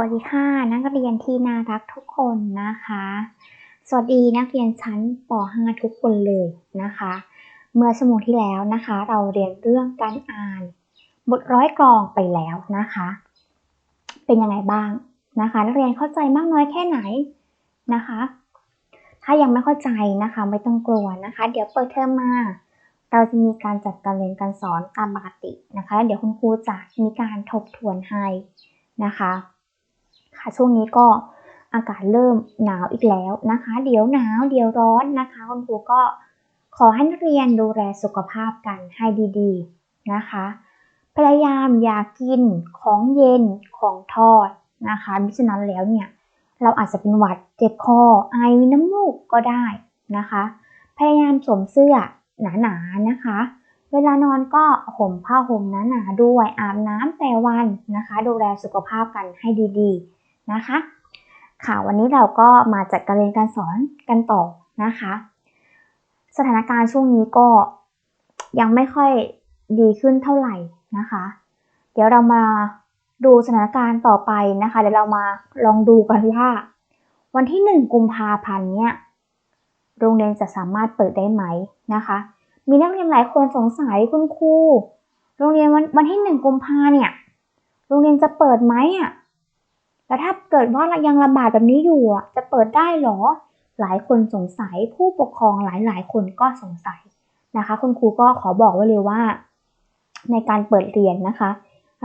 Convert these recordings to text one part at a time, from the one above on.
วัสดีค่ะ นักเรียนที่น่ารักทุกคนนะคะ สวัสดีนักเรียนชั้นป .5 ทุกคนเลยนะคะ เมื่อชั่วโมงที่แล้วนะคะ เราเรียนเรื่องการอ่าน บทร้อยกลองไปแล้วนะคะ เป็นยังไงบ้างนะคะ นักเรียนเข้าใจมากน้อยแค่ไหนนะคะ ถ้ายังไม่เข้าใจนะคะ ไม่ต้องกลัวนะคะ เดี๋ยวเปิดเทอมมาเราจะมีการจัดการเรียนการสอนตามปกตินะคะ เดี๋ยวคุณครูจะมีการทบทวนให้นะคะ ช่วงนี้ก็อากาศเริ่มหนาวอีกแล้วนะคะ เดี๋ยวหนาวเดี๋ยวร้อนนะคะคุณครูก็ขอให้นักเรียนดูแลสุขภาพกันให้ดีๆนะคะ พยายามอย่ากินของเย็นของทอดนะคะมิฉะนั้นแล้วเนี่ยเราอาจจะเป็นหวัดเจ็บคอไอมีน้ำมูกก็ได้นะคะ พยายามสวมเสื้อหนาๆนะคะ เวลานอนก็ห่มผ้าห่มหนาๆด้วยอาบน้ำแต่วันนะคะ ดูแลสุขภาพกันให้ดีๆ นะคะ ค่ะวันนี้เราก็มาจัดการเรียนการสอนกันต่อนะคะ สถานการณ์ช่วงนี้ก็ยังไม่ค่อยดีขึ้นเท่าไหร่นะคะ เดี๋ยวเรามาดูสถานการณ์ต่อไปนะคะ เดี๋ยวเรามาลองดูกันว่า วันที่หนึ่งกุมภาพันธ์เนี่ยโรงเรียนจะสามารถเปิดได้ไหมนะคะ มีนักเรียนหลายคนสงสัยคุณครูโรงเรียนวันวันที่หนึ่งกุมภาเนี่ยโรงเรียนจะเปิดไหมอะ แล้วถ้าเกิดว่ายังระบาดแบบนี้อยู่จะเปิดได้หรอ หลายคนสงสัยผู้ปกครองหลายๆ คนก็สงสัยนะคะ คุณครูก็ขอบอกไว้เลยว่า ในการเปิดเรียนนะคะ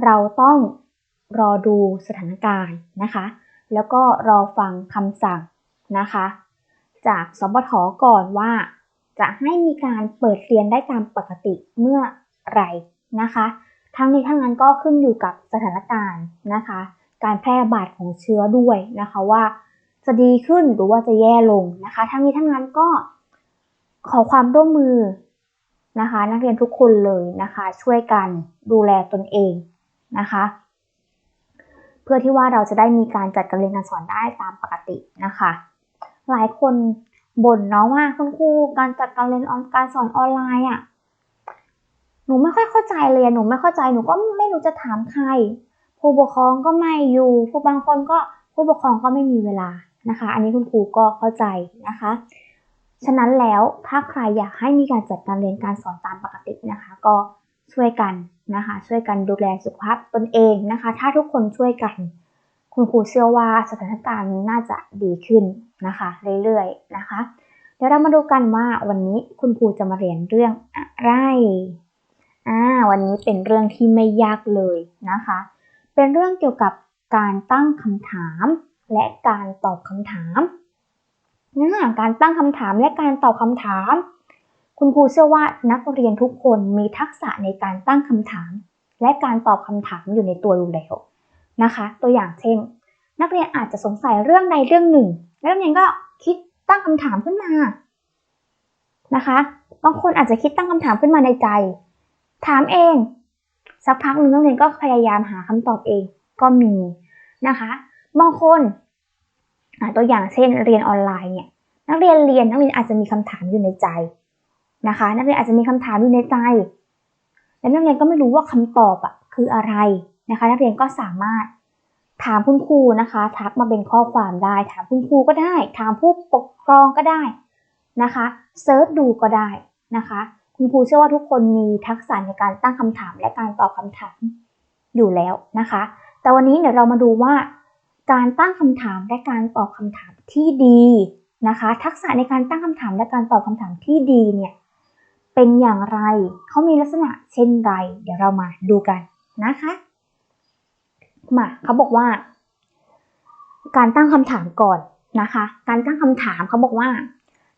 เราต้องรอดูสถานการณ์นะคะ แล้วก็รอฟังคำสั่งนะคะ จากสบทก่อนว่า จะให้มีการเปิดเรียนได้ตามปกติเมื่อไหร่นะคะ ทั้งนี้ทั้งนั้นก็ขึ้นอยู่กับสถานการณ์นะคะ การแพร่ระบาดของเชื้อด้วยนะคะว่าจะดีขึ้นหรือว่าจะแย่ลงนะคะทั้งนี้ทั้งนั้นก็ขอความร่วมมือนะคะ นักเรียนทุกคนเลยนะคะ ช่วยกันดูแลตนเองนะคะ เพื่อที่ว่าเราจะได้มีการจัดการเรียนการสอนได้ตามปกตินะคะ หลายคนบ่นเนาะว่าคุณครูการจัดการเรียนออนการสอนออนไลน์อะหนูไม่ค่อยเข้าใจเลยหนูไม่เข้าใจหนูก็ไม่รู้จะถามใคร ผู้ปกครองก็ไม่อยู่ผู้บางคนก็ผู้ปกครองก็ไม่มีเวลานะคะ อันนี้คุณครูก็เข้าใจนะคะ ฉะนั้นแล้วถ้าใครอยากให้มีการจัดการเรียนการสอนตามปกตินะคะ ก็ช่วยกันนะคะ ช่วยกันดูแลสุขภาพตนเองนะคะ ถ้าทุกคนช่วยกัน คุณครูเชื่อว่าสถานการณ์น่าจะดีขึ้นนะคะ เรื่อยๆนะคะ เดี๋ยวเรามาดูกันว่าวันนี้คุณครูจะมาเรียนเรื่องอะไรอ่าวันนี้เป็นเรื่องที่ไม่ยากเลยนะคะ เป็นเรื่องเกี่ยวกับการตั้งคำถาม และการตอบคำถามการตั้งคำถามและการตอบคำถาม คุณครูเชื่อว่านักเรียนทุกคนมีทักษะในการตั้งคำถาม และการตอบคำถามอยู่ในตัวอยู่แล้วนะคะ ตัวอย่างเช่น นักเรียนอาจจะสงสัยเรื่องใดเรื่องหนึ่ง แล้วนักเรียนก็คิดตั้งคำถามขึ้นมานะคะบางคนอาจจะคิดตั้งคำถามขึ้นมาในใจ ถามเอง สักพักหนึ่งนักเรียนก็พยายามหาคำตอบเองก็มีนะคะ บางคนตัวอย่างเช่นเรียนออนไลน์เนี่ยนักเรียนเรียนนักเรียนอาจจะมีคำถามอยู่ในใจนะคะ นักเรียนอาจจะมีคำถามอยู่ในใจและนักเรียนก็ไม่รู้ว่าคำตอบอะคืออะไรนะคะ นักเรียนก็สามารถถามคุณครูนะคะ ทักมาเป็นข้อความได้ ถามคุณครูก็ได้ ถามผู้ปกครองก็ได้นะคะเซิร์ชดูก็ได้นะคะ คุณครูเชื่อว่าทุกคนมีทักษะในการตั้งคำถามและการตอบคำถามอยู่แล้วนะคะ แต่วันนี้เดี๋ยวเรามาดูว่า การตั้งคำถามและการตอบคำถามที่ดีนะคะ ทักษะในการตั้งคำถามและการตอบคำถามที่ดีเนี่ยเป็นอย่างไรเขามีลักษณะเช่นไร เดี๋ยวเรามาดูกันนะคะมาเขาบอกว่า การตั้งคำถามก่อนนะคะ การตั้งคำถามเขาบอกว่า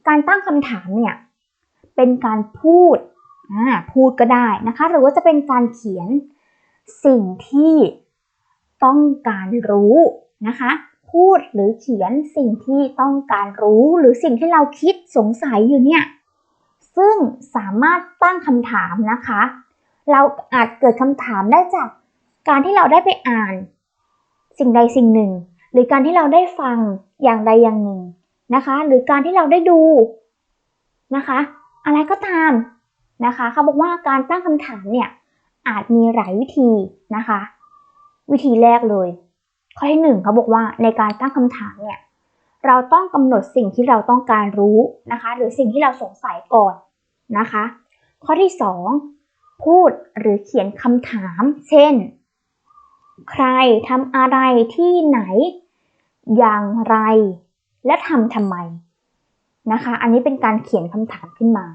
การตั้งคำถามเนี่ย เป็นการพูดพูดก็ได้นะคะ หรือว่าจะเป็นการเขียนสิ่งที่ต้องการรู้นะคะ พูดหรือเขียนสิ่งที่ต้องการรู้ หรือสิ่งที่เราคิดสงสัยอยู่เนี่ย ซึ่งสามารถตั้งคำถามนะคะ เราอาจเกิดคำถามได้จากการที่เราได้ไปอ่าน สิ่งใดสิ่งหนึ่ง หรือการที่เราได้ฟังอย่างใดอย่างหนึ่งนะคะ หรือการที่เราได้ดูนะคะ อะไรก็ตามนะคะเขาบอกว่าการตั้งคำถามเนี่ยอาจมีหลายวิธีนะคะ วิธีแรกเลย ข้อที่หนึ่งเขาบอกว่าในการตั้งคำถามเนี่ยเราต้องกำหนดสิ่งที่เราต้องการรู้นะคะ หรือสิ่งที่เราสงสัยก่อนนะคะ ข้อที่สองพูดหรือเขียนคำถาม เช่น ใครทำอะไรที่ไหน อย่างไร และทำทำไม นะคะ อันนี้เป็นการเขียนคำถามขึ้นมา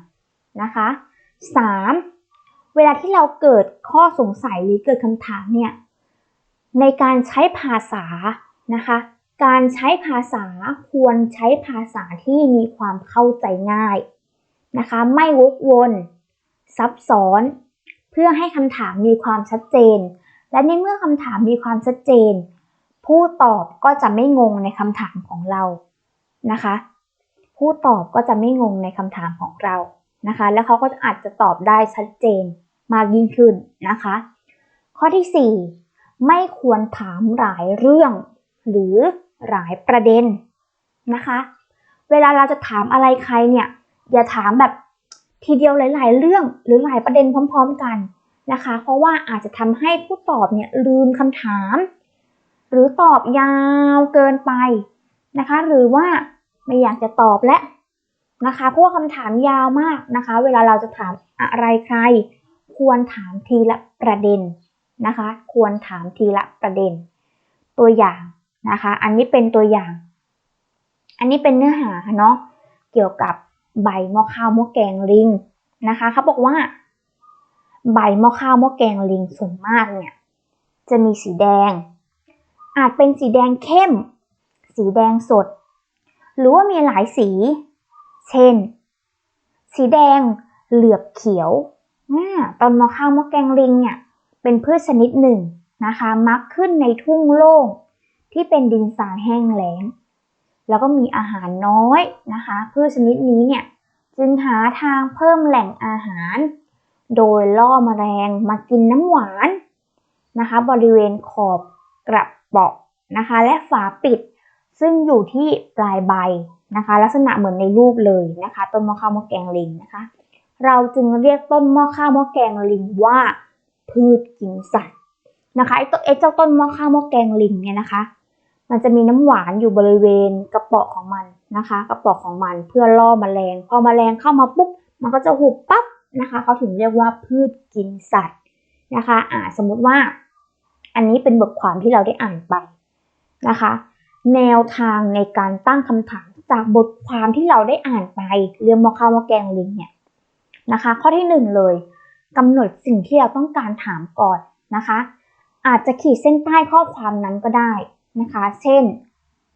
นะคะ 3. เวลาที่เราเกิดข้อสงสัยหรือเกิดคำถามเนี่ยในการใช้ภาษานะคะ การใช้ภาษาควรใช้ภาษาที่มีความเข้าใจง่ายนะคะ ไม่วกวนซับซ้อน เพื่อให้คำถามมีความชัดเจน และในเมื่อคำถามมีความชัดเจน ผู้ตอบก็จะไม่งงในคำถามของเรานะคะ ผู้ตอบก็จะไม่งงในคำถามของเรานะคะ แล้วเขาก็อาจจะตอบได้ชัดเจนมากยิ่งขึ้นนะคะ ข้อที่ 4 ไม่ควรถามหลายเรื่อง หรือหลายประเด็นนะคะ เวลาเราจะถามอะไรใครเนี่ย อย่าถามแบบทีเดียวหลายๆ เรื่องหรือหลายประเด็นพร้อม ๆ กันนะคะ เพราะว่าอาจจะทำให้ผู้ตอบเนี่ยลืมคำถาม หรือตอบยาวเกินไปนะคะ หรือว่า ไม่อยากจะตอบและนะคะ เพราะว่าคำถามยาวมากนะคะ เวลาเราจะถามอะไรใคร ควรถามทีละประเด็นนะคะ ควรถามทีละประเด็น ตัวอย่างนะคะ อันนี้เป็นตัวอย่าง อันนี้เป็นเนื้อหาเนาะเกี่ยวกับใบหม้อข้าวหม้อแกงลิงนะคะเขาบอกว่า ใบหม้อข้าวหม้อแกงลิงส่วนมากเนี่ยจะมีสีแดง อาจเป็นสีแดงเข้ม สีแดงสด หรือว่ามีหลายสี เช่น สีแดง เหลือบเขียวต้นมะข้าวมะแกงลิงเนี่ย เป็นพืชชนิดหนึ่งนะคะ มักขึ้นในทุ่งโล่งที่เป็นดินทราแห้งแล้ง แล้วก็มีอาหารน้อยนะคะ พืชชนิดนี้เนี่ยจึงหาทางเพิ่มแหล่งอาหาร โดยล่อมแมลงมากินน้ำหวานนะคะ บริเวณขอบกระเปาะนะคะ และฝาปิด ซึ่งอยู่ที่ปลายใบนะคะ ลักษณะเหมือนในรูปเลยนะคะ ต้นมะข้าวมะแกงลิงนะคะ เราจึงเรียกต้นมะข้าวมะแกงลิงว่าพืชกินสัตว์นะคะไอ้ตัวไอ้เจ้าต้นมะข้าวมะแกงลิงเนี่ยนะคะ มันจะมีน้ำหวานอยู่บริเวณกระเปาะของมันนะคะ กระเปาะของมันเพื่อล่อมแมลง พอมแมลงเข้ามาปุ๊บมันก็จะหุบปั๊บนะคะเขาถึงเรียกว่าพืชกินสัตว์นะคะอ่าสมมุติว่า อันนี้เป็นบทความที่เราได้อ่านไปนะคะ แนวทางในการตั้งคำถามจากบทความที่เราได้อ่านไปเรื่องมะข้าวมะแกงลิงเนี่ยนะคะ ข้อที่หนึ่งเลยกำหนดสิ่งที่เราต้องการถามก่อนนะคะ อาจจะขีดเส้นใต้ข้อความนั้นก็ได้นะคะ เช่น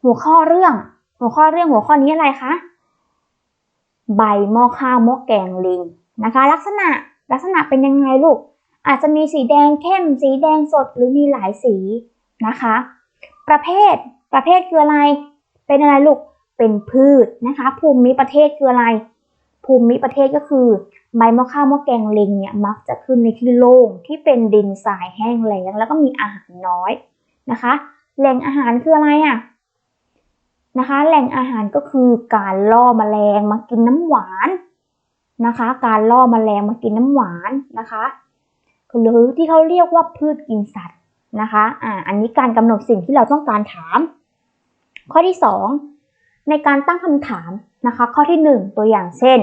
หัวข้อเรื่อง หัวข้อเรื่องหัวข้อนี้อะไรคะใบหม้อข้าวหม้อแกงลิงนะคะ ลักษณะลักษณะเป็นยังไงลูก อาจจะมีสีแดงเข้มสีแดงสดหรือมีหลายสีนะคะ ประเภท ประเภทคืออะไร เป็นอะไรลูก เป็นพืชนะคะ ภูมิประเทศคืออะไร ภูมิประเทศก็คือใบมะข้าวมะแกงลิงเนี่ยมักจะขึ้นในที่โล่งที่เป็นดินทรายแห้งแล้งแล้วก็มีอาหารน้อยนะคะ แหล่งอาหารคืออะไรอะนะคะ แหล่งอาหารก็คือการล่อมแมลงมากินน้ำหวานนะคะ การล่อมแมลงมากินน้ำหวานนะคะหรือที่เขาเรียกว่าพืชกินสัตว์ นะคะอ่าอันนี้การกำหนดสิ่งที่เราต้องการถาม ข้อที่สองในการตั้งคำถามนะคะ ข้อที่ 1 ตัวอย่างเช่น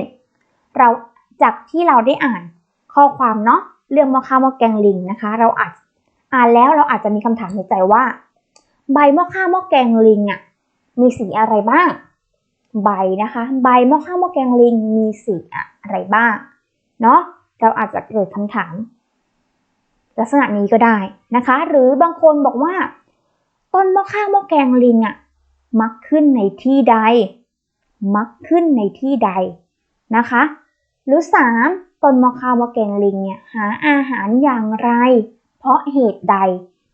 เราจากที่เราได้อ่านข้อความเนาะเรื่องมะข้าวมะแกงลิงนะคะ เราอาจอ่านแล้วเราอาจจะมีคำถามในใจว่า ใบมะข้าวมะแกงลิงอะมีสีอะไรบ้าง ใบนะคะ ใบมะข้าวมะแกงลิงมีสีอะไรบ้างเนาะเราอาจจะเกิดคำถาม ลักษณะนี้ก็ได้นะคะ หรือบางคนบอกว่า ต้นมะข้าวมะแกงลิงอะมักขึ้นในที่ใด มักขึ้นในที่ใดนะคะ หรือ 3. ต้นมะขามมะแกงลิงเนี่ยหาอาหารอย่างไร เพราะเหตุใด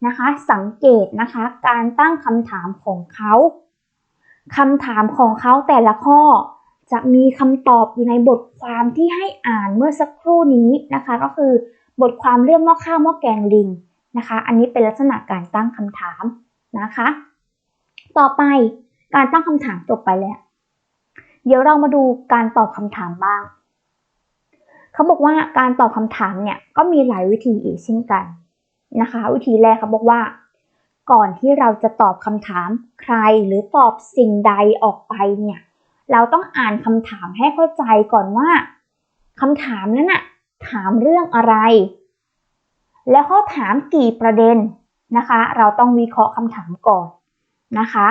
นะคะ สังเกตนะคะการตั้งคำถามของเขาคำถามของเขาแต่ละข้อ จะมีคำตอบอยู่ในบทความที่ให้อ่านเมื่อสักครู่นี้นะคะ ก็คือ บทความเรื่องหมะข้าวหมะแกงลิงนะคะ อันนี้เป็นลักษณะการตั้งคำถามนะคะ ต่อไปการตั้งคำถามจบไปแล้ว เดี๋ยวเรามาดูการตอบคำถามบ้าง เขาบอกว่าการตอบคำถามเนี่ยก็มีหลายวิธีอีกเช่นกันนะคะ วิธีแรกเขาบอกว่า ก่อนที่เราจะตอบคำถามใครหรือตอบสิ่งใดออกไปเนี่ย เราต้องอ่านคำถามให้เข้าใจก่อนว่าคำถามนั้นน่ะ ถามเรื่องอะไร แล้วเขาถามกี่ประเด็นนะคะ เราต้องวิเคราะห์คำถามก่อนนะคะ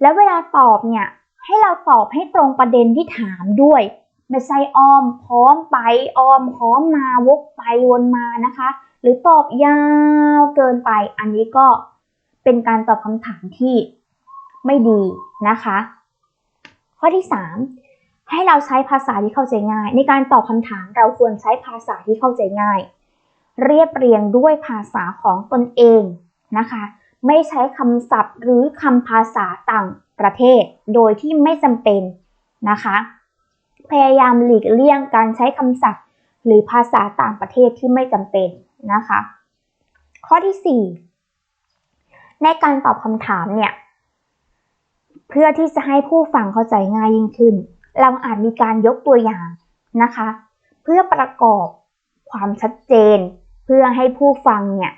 แล้วเวลาตอบเนี่ยให้เราตอบให้ตรงประเด็นที่ถามด้วยไม่ใช่อ้อมพร้อมไปอ้อมพร้อมมาวกไปวนมานะคะ หรือตอบยาวเกินไปอันนี้ก็เป็นการตอบคำถามที่ไม่ดีนะคะ ข้อที่ 3 ให้เราใช้ภาษาที่เข้าใจง่าย ในการตอบคำถามเราควรใช้ภาษาที่เข้าใจง่าย เรียบเรียงด้วยภาษาของตนเองนะคะ ไม่ใช้คำศัพท์หรือคำภาษาต่างประเทศ โดยที่ไม่จำเป็นนะคะ พยายามหลีกเลี่ยงการใช้คำศัพท์ หรือภาษาต่างประเทศที่ไม่จำเป็นนะคะ ข้อที่ 4 ในการตอบคำถามเนี่ย เพื่อที่จะให้ผู้ฟังเข้าใจง่ายยิ่งขึ้น เราอาจมีการยกตัวอย่างนะคะ เพื่อประกอบความชัดเจน เพื่อให้ผู้ฟังเนี่ย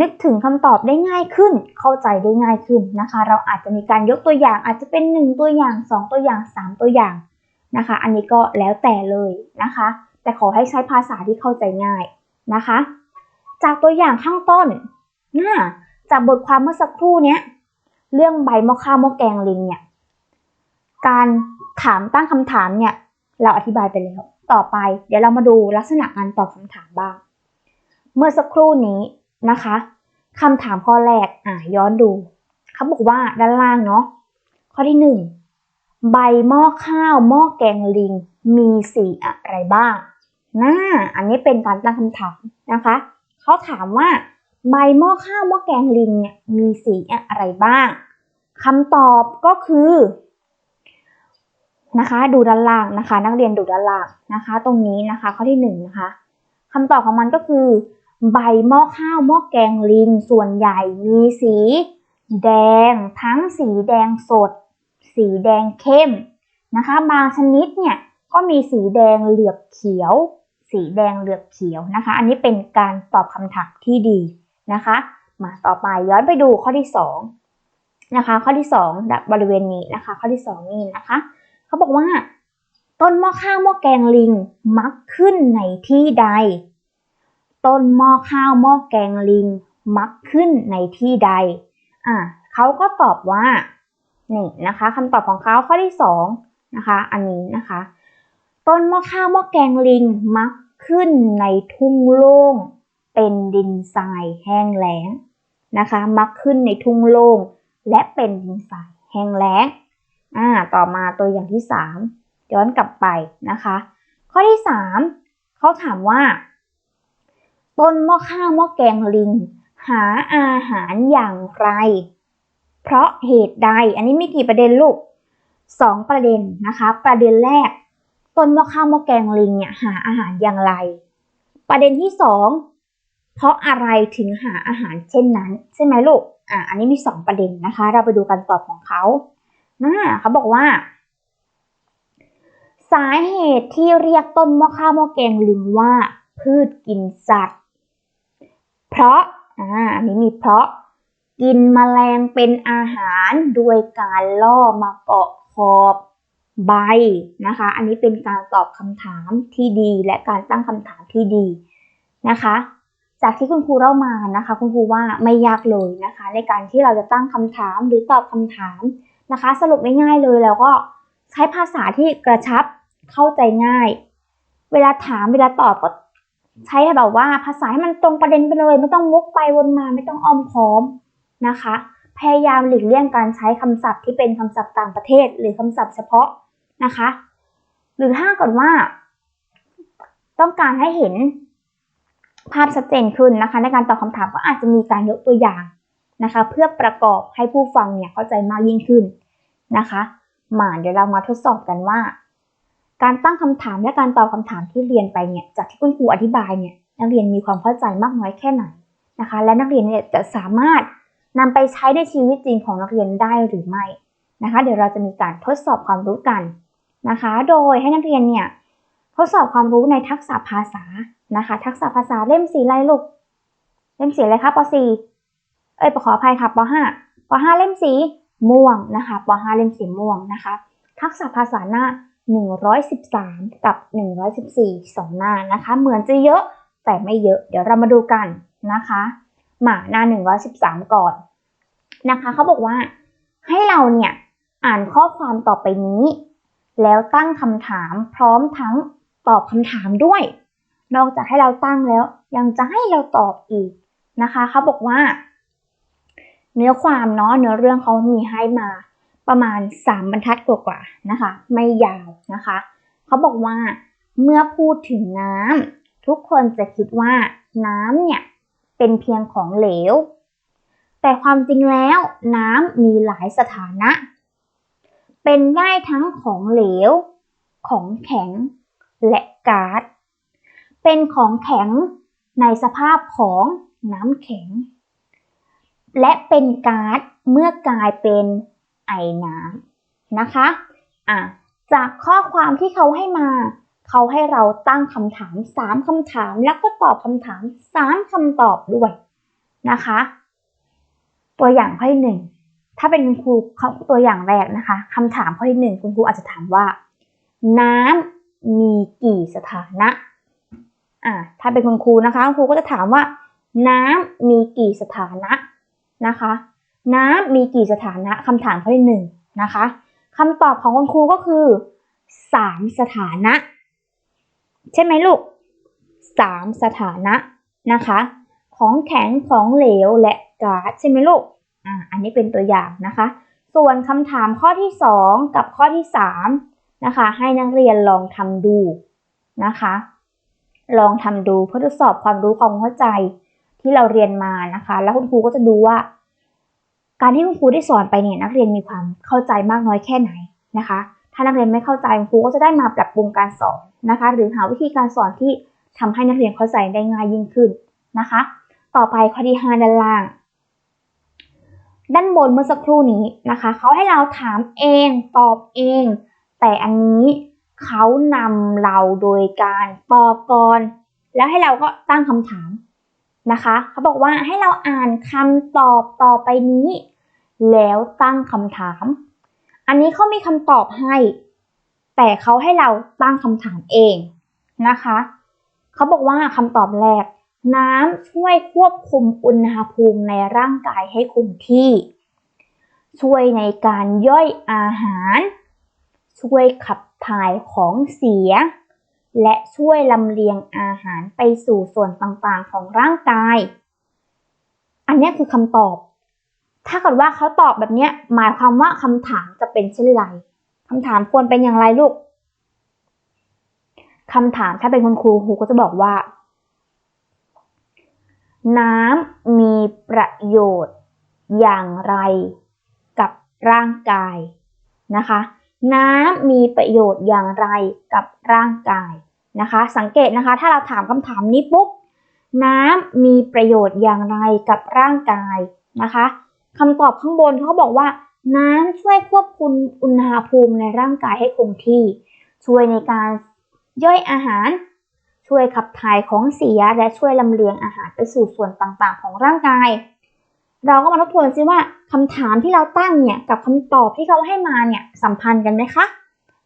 นึกถึงคำตอบได้ง่ายขึ้น เข้าใจได้ง่ายขึ้นนะคะ เราอาจจะมีการยกตัวอย่าง อาจจะเป็น 1 ตัวอย่าง 2 ตัวอย่าง 3 ตัวอย่างนะคะ อันนี้ก็แล้วแต่เลยนะคะ แต่ขอให้ใช้ภาษาที่เข้าใจง่ายนะคะ จากตัวอย่างข้างต้นนะจากบทความเมื่อสักครู่เนี้ยเรื่องใบมะข้าวมะแกงลิงเนี่ย การ ถามตั้งคำถามเนี่ยเราอธิบายไปแล้ว ต่อไปเดี๋ยวเรามาดูลักษณะการตอบคำถามบ้าง เมื่อสักครู่นี้นะคะคำถามข้อแรกอ่าย้อนดูเขาบอกว่าด้านล่างเนาะข้อที่หนึ่งใบหม้อข้าวหม้อแกงลิง มีสีอะไรบ้างน่าอันนี้เป็นการตั้งคำถามนะคะเขาถามว่า ใบหม้อข้าวหม้อแกงลิงเนี่ยมีสีอะไรบ้างคำตอบก็คือ นะคะ ดูด้านล่างนะคะ นักเรียนดูด้านล่างนะคะ ตรงนี้นะคะข้อที่หนึ่งนะคะคำตอบของมันก็คือ ใบหม้อข้าวหม้อแกงลิงส่วนใหญ่มีสี แดง ทั้งสีแดงสด สีแดงเข้มนะคะ บางชนิดเนี่ยก็มีสีแดงเหลือบเขียว สีแดงเหลือบเขียวนะคะ อันนี้เป็นการตอบคำถามที่ดีนะคะ มาต่อไปย้อนไปดูข้อที่2นะคะ ข้อที่2บริเวณนี้นะคะ ข้อที่ 2 นี่นะคะ เขาบอกว่า ต้นหม้อข้าวหม้อแกงลิงมักขึ้นในที่ใด ต้นหม้อข้าวหม้อแกงลิงมักขึ้นในที่ใด อ่าเขาก็ตอบว่านี่นะคะคำตอบของเขาข้อที่2นะคะ อันนี้นะคะ ต้นหม้อข้าวหม้อแกงลิงมักขึ้นในทุ่งโล่ง เป็นดินทรายแห้งแล้งนะคะ มักขึ้นในทุ่งโล่งและเป็นดินทรายแห้งแล้ง อ่าต่อมาตัวอย่างที่ 3 ย้อนกลับไปนะคะ ข้อที่ 3เขาถามว่า ต้นหม้อข้าวหม้อแกงลิง หาอาหารอย่างไร เพราะเหตุใด อันนี้มีกี่ประเด็นลูก 2 ประเด็นนะคะ ประเด็นแรก ต้นหม้อข้าวหม้อแกงลิงเนี่ยหาอาหารอย่างไร ประเด็นที่ 2 เพราะอะไรถึงหาอาหารเช่นนั้น ใช่ไหมลูกอ่าอันนี้มี 2 ประเด็นนะคะ เราไปดูกันตอบของเขา นะเขาบอกว่า สาเหตุที่เรียกต้นหม้อข้าวหม้อแกงลิงว่า พืชกินสัตว์ เพราะอ่าอันนี้มีเพราะกินมแมลงเป็นอาหารโดยการล่อมาเกาะขอบใบนะคะ อันนี้เป็นการตอบคำถามที่ดีและการตั้งคำถามที่ดีนะคะ จากที่คุณครูเล่ามานะคะ คุณครูว่าไม่ยากเลยนะคะ ในการที่เราจะตั้งคำถามหรือตอบคำถาม นะคะ สรุปง่ายๆเลยแล้วก็ใช้ภาษาที่กระชับเข้าใจง่าย เวลาถามเวลาตอบก็ใช้แบบว่าภาษาให้มันตรงประเด็นไปเลย ไม่ต้องวกไปวนมาไม่ต้องอ้อมค้อมนะคะ พยายามหลีกเลี่ยงการใช้คำศัพท์ที่เป็นคำศัพท์ต่างประเทศ หรือคำศัพท์เฉพาะนะคะ หรือถ้าก่อนว่า ต้องการให้เห็นภาพชัดเจนขึ้นนะคะ ในการตอบคำถามก็อาจจะมีการยกตัวอย่าง นะคะ เพื่อประกอบให้ผู้ฟังเนี่ยเข้าใจมากยิ่งขึ้นนะคะมาเดี๋ยวเรามาทดสอบกันว่า การตั้งคำถามและการตอบคำถามที่เรียนไปเนี่ยจากที่คุณครูอธิบายเนี่ยนักเรียนมีความเข้าใจมากน้อยแค่ไหนนะคะ และนักเรียนเนี่ยจะสามารถนำไปใช้ในชีวิตจริงของนักเรียนได้หรือไม่นะคะ เดี๋ยวเราจะมีการทดสอบความรู้กันนะคะ โดยให้นักเรียนเนี่ยทดสอบความรู้ในทักษะภาษานะคะ ทักษะภาษาเล่มสีอะไรลูกเล่มสีอะไรคะป .4 เอ้ยขออภัยค่ะป .5 ป .5 เล่มสีม่วงนะคะป .5 เล่มสีม่วงนะคะ ทักษะภาษาหน้า 113 กับ 114 2 หน้านะคะ เหมือนจะเยอะแต่ไม่เยอะ เดี๋ยวเรามาดูกันนะคะ มาหน้า 113 ก่อนนะคะเขาบอกว่าให้เราเนี่ยอ่านข้อความต่อไปนี้ แล้วตั้งคำถามพร้อมทั้งตอบคำถามด้วย นอกจากให้เราตั้งแล้ว ยังจะให้เราตอบอีกนะคะเขาบอกว่า เนื้อความเนาะเนื้อเรื่องเขามีให้มาประมาณ 3 บรรทัดกว่าๆนะคะ ไม่ยาวนะคะเขาบอกว่าเมื่อพูดถึงน้ำทุกคนจะคิดว่าน้ำเนี่ยเป็นเพียงของเหลว แต่ความจริงแล้วน้ำมีหลายสถานะ เป็นได้ทั้งของเหลว ของแข็งและก๊าซเป็นของแข็งในสภาพของน้ำแข็ง และเป็นก๊าซเมื่อกลายเป็นไอน้ำนะคะอะจากข้อความที่เขาให้มา เขาให้เราตั้งคำถาม 3คำถาม แล้วก็ตอบคำถาม 3คำตอบด้วยนะคะ ตัวอย่างข้อที่หนึ่งถ้าเป็นคุณครูตัวอย่างแรกนะคะคำถามข้อที่หนึ่งคุณครูอาจจะถามว่า น้ำมีกี่สถานะอ่าถ้าเป็นคุณครูนะคะคุณครูก็จะถามว่า น้ำมีกี่สถานะ นะคะ น้ำมีกี่สถานะคำถามข้อที่หนึ่งนะคะคำตอบของคุณครูก็คือสามสถานะ ใช่ไหมลูกสามสถานะนะคะ ของแข็งของเหลวและก๊าซใช่ไหมลูกอ่าอันนี้เป็นตัวอย่างนะคะ ส่วนคำถามข้อที่สองกับข้อที่สามนะคะ ให้นักเรียนลองทำดูนะคะ ลองทำดูเพื่อทดสอบความรู้ความเข้าใจที่เราเรียนมานะคะ แล้วคุณครูก็จะดูว่า การที่คุณครูได้สอนไปเนี่ยนักเรียนมีความเข้าใจมากน้อยแค่ไหนนะคะ ถ้านักเรียนไม่เข้าใจครูก็จะได้มาปรับปรุงการสอนนะคะ หรือหาวิธีการสอนที่ทำให้นักเรียนเข้าใจได้ง่ายยิ่งขึ้นนะคะ ต่อไปข้อที่5ด้านล่าง ด้านบนเมื่อสักครู่นี้นะคะเขาให้เราถามเองตอบเอง แต่อันนี้เขานำเราโดยการตอบก่อนแล้วให้เราก็ตั้งคำถาม นะคะเขาบอกว่าให้เราอ่านคำตอบต่อไปนี้ แล้วตั้งคำถาม อันนี้เขามีคำตอบให้ แต่เขาให้เราตั้งคำถามเองนะคะเขาบอกว่าคำตอบแรก น้ำช่วยควบคุมอุณหภูมิในร่างกายให้คงที่ ช่วยในการย่อยอาหาร ช่วยขับถ่ายของเสีย และช่วยลำเลียงอาหารไปสู่ส่วนต่างๆของร่างกาย อันนี้คือคำตอบ ถ้าเกิดว่าเขาตอบแบบนี้หมายความว่าคำถามจะเป็นเช่นไรคำถามควรเป็นอย่างไรลูกคำถามถ้าเป็นคุณครูครูก็จะบอกว่า น้ำมีประโยชน์อย่างไรกับร่างกายนะคะ น้ำมีประโยชน์อย่างไรกับร่างกายนะคะ สังเกตนะคะถ้าเราถามคำถามนี้ปุ๊บน้ำมีประโยชน์อย่างไรกับร่างกายนะคะคำตอบข้างบนเขาบอกว่า น้ำช่วยควบคุมอุณหภูมิในร่างกายให้คงที่ ช่วยในการย่อยอาหาร ช่วยขับถ่ายของเสียและช่วยลำเลียงอาหารไปสู่ส่วนต่างๆ ของร่างกาย เราก็มาทบทวนซิว่าคำถามที่เราตั้งเนี่ยกับคำตอบที่เขาให้มาเนี่ยสัมพันธ์กันไหมคะ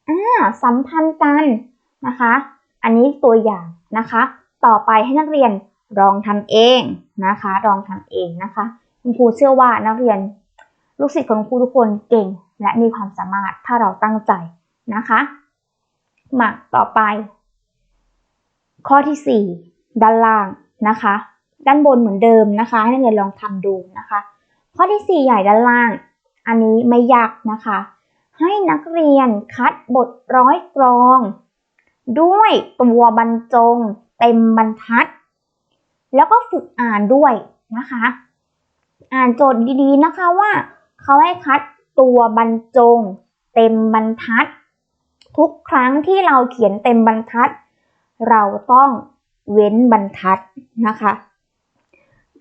อ่าสัมพันธ์กันนะคะ อันนี้ตัวอย่างนะคะ ต่อไปให้นักเรียนลองทำเองนะคะลองทำเองนะคะคุณครูเชื่อว่านักเรียนลูกศิษย์ของครูทุกคนเก่ง และมีความสามารถถ้าเราตั้งใจนะคะมาต่อไป ข้อที่ 4 ด้านล่างนะคะ ด้านบนเหมือนเดิมนะคะให้นักเรียนลองทำดูนะคะ ข้อที่ 4 ใหญ่ด้านล่าง อันนี้ไม่ยากนะคะ ให้นักเรียนคัดบทร้อยกรอง ด้วยตัวบรรจงเต็มบรรทัด แล้วก็ฝึกอ่านด้วยนะคะ อ่านโจทย์ดีๆนะคะว่าเขาให้คัดตัวบรรจงเต็มบรรทัด ทุกครั้งที่เราเขียนเต็มบรรทัด เราต้องเว้นบรรทัดนะคะ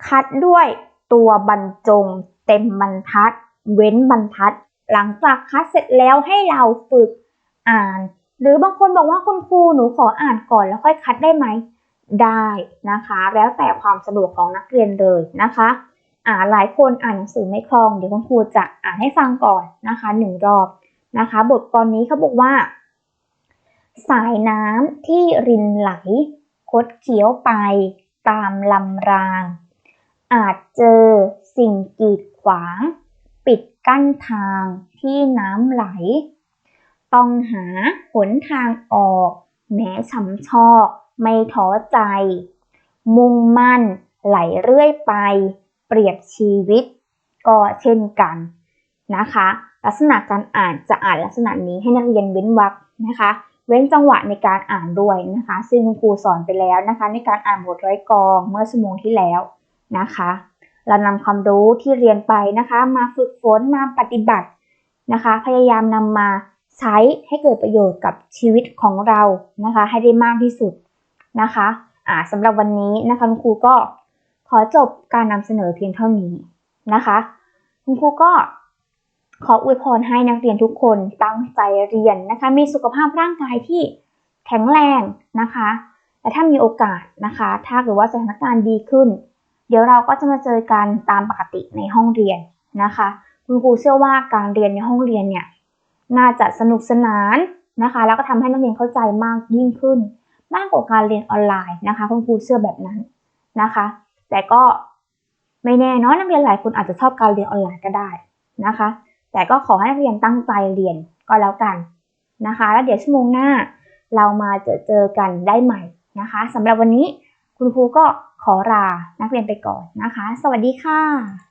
คัดด้วยตัวบรรจงเต็มบรรทัด เว้นบรรทัด หลังจากคัดเสร็จแล้วให้เราฝึกอ่าน หรือบางคนบอกว่าคุณครูหนูขออ่านก่อนแล้วค่อยคัดได้ไหมได้นะคะ แล้วแต่ความสะดวกของนักเรียนเลยนะคะอ่าหลายคนอ่านหนังสือไม่คล่องเดี๋ยวคุณครูจะอ่านให้ฟังก่อนนะคะหนึ่งรอบนะคะ บทกลอนนี้เขาบอกว่า สายน้ำที่รินไหล คดเคี้ยวไปตามลำราง อาจเจอสิ่งกีดขวาง ปิดกั้นทางที่น้ำไหล ต้องหาหนทางออก แม้ช้ำชอกไม่ท้อใจ มุ่งมั่นไหลเรื่อยไป เปรียบชีวิต ก็เช่นกันนะคะ ลักษณะการอ่านจะอ่านลักษณะนี้ให้นักเรียนเว้นวรรคนะคะ เว้นจังหวะในการอ่านด้วยนะคะ ซึ่งครูสอนไปแล้วนะคะ ในการอ่านบทร้อยกรองเมื่อชั่วโมงที่แล้ว นะคะ เรานำความรู้ที่เรียนไปนะคะ มาฝึกฝนมาปฏิบัตินะคะ พยายามนำมาใช้ให้เกิดประโยชน์กับชีวิตของเรานะคะ ให้ได้มากที่สุดนะคะอ่าสำหรับวันนี้นะคะคุณครูก็ขอจบการนำเสนอเพียงเท่านี้นะคะ คุณครูก็ขออวยพรให้นักเรียนทุกคนตั้งใจเรียนนะคะ มีสุขภาพร่างกายที่แข็งแรงนะคะ และถ้ามีโอกาสนะคะ ถ้าเกิดว่าสถานการณ์ดีขึ้น เดี๋ยวเราก็จะมาเจอกันตามปกติในห้องเรียนนะคะ คุณครูเชื่อว่าการเรียนในห้องเรียนเนี่ยน่าจะสนุกสนานนะคะ แล้วก็ทำให้นักเรียนเข้าใจมากยิ่งขึ้น มากกว่าการเรียนออนไลน์นะคะ คุณครูเชื่อแบบนั้นนะคะ แต่ก็ไม่แน่เนาะนักเรียนหลายคนอาจจะชอบการเรียนออนไลน์ก็ได้นะคะ แต่ก็ขอให้นักเรียนตั้งใจเรียนก็แล้วกันนะคะ แล้วเดี๋ยวชั่วโมงหน้า เรามาเจอเจอกันได้ใหม่นะคะสำหรับวันนี้ คุณครูก็ขอลานักเรียนไปก่อนนะคะ สวัสดีค่ะ